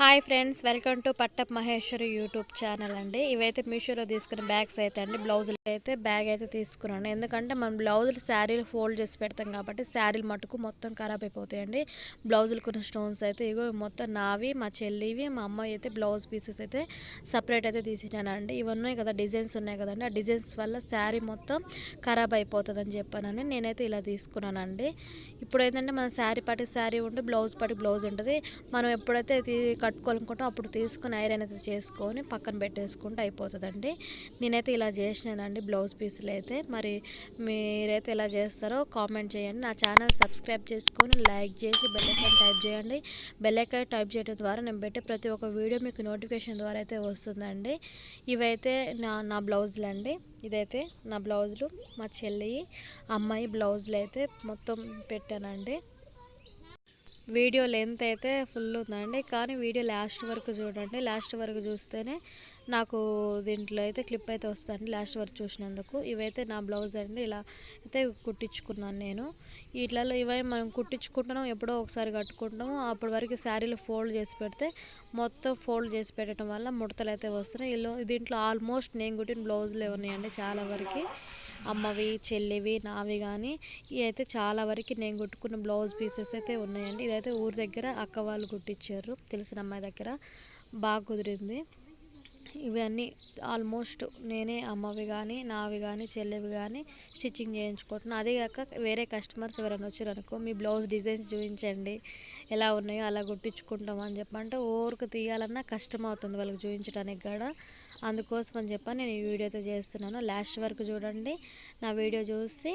Hi friends welcome to పట్టప్ Maheshwari YouTube channel అండి. ఇవైతే మీషోలో తీసుకున్న బ్యాగ్స్ అయితే అండి. బ్లౌజులు అయితే బ్యాగ్ అయితే తీసుకున్నాను. ఎందుకంటే మనం బ్లౌజులు శారీలు ఫోల్డ్ చేసి పెడతాం కాబట్టి శారీలు మటుకు మొత్తం ఖరాబ్ అయిపోతాయండి. బ్లౌజులు కొన్ని స్టోన్స్ అయితే ఇగో మొత్తం నావి మా చెల్లివి మా అమ్మాయి అయితే బ్లౌజ్ పీసెస్ అయితే సపరేట్ అయితే తీసినానండి. ఇవన్నీ కదా డిజైన్స్ ఉన్నాయి కదండి. ఆ డిజైన్స్ వల్ల శారీ మొత్తం ఖరాబ్ అయిపోతుందని చెప్పానని నేనైతే ఇలా తీసుకున్నానండి. ఇప్పుడు ఏంటంటే మన శారీ పాటి శారీ ఉంటుంది బ్లౌజ్ పట్టి బ్లౌజ్ ఉంటుంది. మనం ఎప్పుడైతే కట్టుకోవాలనుకుంటే అప్పుడు తీసుకుని ఐరన్ అయితే చేసుకొని పక్కన పెట్టేసుకుంటే అయిపోతుందండి. నేనైతే ఇలా చేసినానండి బ్లౌజ్ పీసులు అయితే. మరి మీరైతే ఎలా చేస్తారో కామెంట్ చేయండి. నా ఛానల్ సబ్స్క్రైబ్ చేసుకొని లైక్ చేసి బెల్లైకాన్ టైప్ చేయండి. బెల్లైకాన్ టైప్ చేయడం ద్వారా నేను పెట్టే ప్రతి ఒక్క వీడియో మీకు నోటిఫికేషన్ ద్వారా అయితే వస్తుందండి. ఇవైతే నా నా బ్లౌజులు అండి. ఇదైతే నా బ్లౌజులు మా చెల్లి అమ్మాయి బ్లౌజులు అయితే మొత్తం పెట్టానండి. వీడియో లెంత్ అయితే ఫుల్ ఉందండి. కానీ వీడియో లాస్ట్ వరకు చూడండి. లాస్ట్ వరకు చూస్తేనే నాకు దీంట్లో అయితే క్లిప్ అయితే వస్తుంది లాస్ట్ వరకు చూసినందుకు. ఇవైతే నా బ్లౌజ్ అండి ఇలా అయితే కుట్టించుకున్నాను నేను. వీటిలలో ఇవే మనం కుట్టించుకుంటున్నాం ఎప్పుడో ఒకసారి కట్టుకుంటాం అప్పటి వరకు శారీలు ఫోల్డ్ చేసి పెడితే మొత్తం ఫోల్డ్ చేసి పెట్టడం వల్ల ముడతలు అయితే వస్తున్నాయి. ఇలా దీంట్లో ఆల్మోస్ట్ నేను కుట్టిన బ్లౌజులే ఉన్నాయండి చాలా వరకు. అమ్మవి చెల్లివి నావి కానీ ఇవి అయితే చాలా వరకు నేను కుట్టుకున్న బ్లౌజ్ పీసెస్ అయితే ఉన్నాయండి. ఇదైతే ఊరి దగ్గర అక్క వాళ్ళు కుట్టించారు తెలిసిన అమ్మాయి దగ్గర. బాగా కుదిరింది. ఇవన్నీ ఆల్మోస్ట్ నేనే అమ్మవి కానీ నావి కానీ చెల్లివి కానీ స్టిచ్చింగ్ చేయించుకుంటున్నాను అదే కాక వేరే కస్టమర్స్ ఎవరైనా వచ్చారు అనుకో మీ బ్లౌజ్ డిజైన్స్ చూపించండి ఎలా ఉన్నాయో అలా కుట్టించుకుంటాం అని చెప్పంటే ఓరకు తీయాలన్నా కష్టం అవుతుంది వాళ్ళకి చూపించడానికి కూడా. అందుకోసం అని చెప్పి నేను ఈ వీడియో అయితే చేస్తున్నాను. లాస్ట్ వరకు చూడండి. నా వీడియో చూసి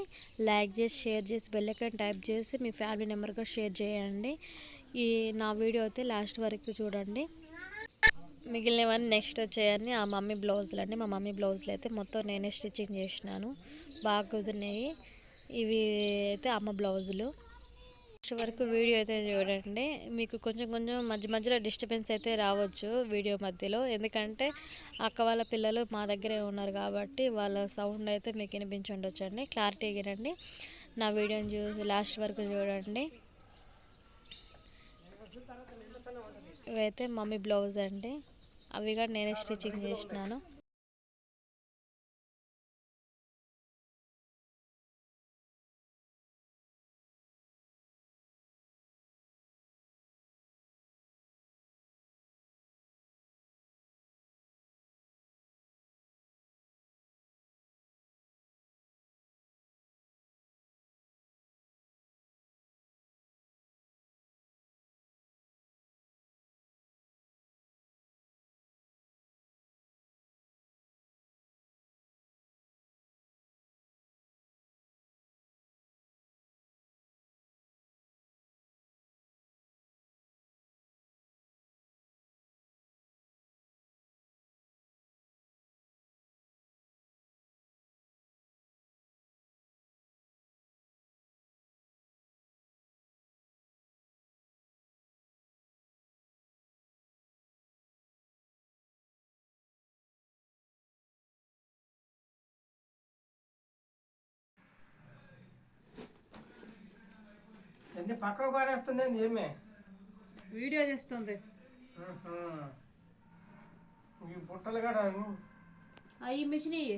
లైక్ చేసి షేర్ చేసి బెల్లైకాన్ టైప్ చేసి మీ ఫ్యామిలీ నెంబర్గా షేర్ చేయండి. ఈ నా వీడియో అయితే లాస్ట్ వరకు చూడండి. మిగిలినవన్నీ నెక్స్ట్ వచ్చాయని ఆ మమ్మీ బ్లౌజులు అండి మా మమ్మీ బ్లౌజులు అయితే మొత్తం నేనే స్టిచ్చింగ్ చేసినాను. బాగా కుదిరినాయి. ఇవి అయితే అమ్మ బ్లౌజులు. నెక్స్ట్ వరకు వీడియో అయితే చూడండి. మీకు కొంచెం కొంచెం మధ్య మధ్యలో డిస్టర్బెన్స్ అయితే రావచ్చు వీడియో మధ్యలో. ఎందుకంటే అక్క వాళ్ళ పిల్లలు మా దగ్గరే ఉన్నారు కాబట్టి వాళ్ళ సౌండ్ అయితే మీకు వినిపించి ఉండొచ్చండి. క్లారిటీ వినండి. నా వీడియోని చూసి లాస్ట్ వరకు చూడండి. ఇవైతే మమ్మీ బ్లౌజ్ అండి అవి కూడా నేనే స్టిచ్చింగ్ చేసినాను. ఎంత పక్కకు పారేస్తుంది ఏమే? వీడియో చేస్తుంది. ఈ బుట్టలు కూడా అవి? మిషన్ ఇయ్యి.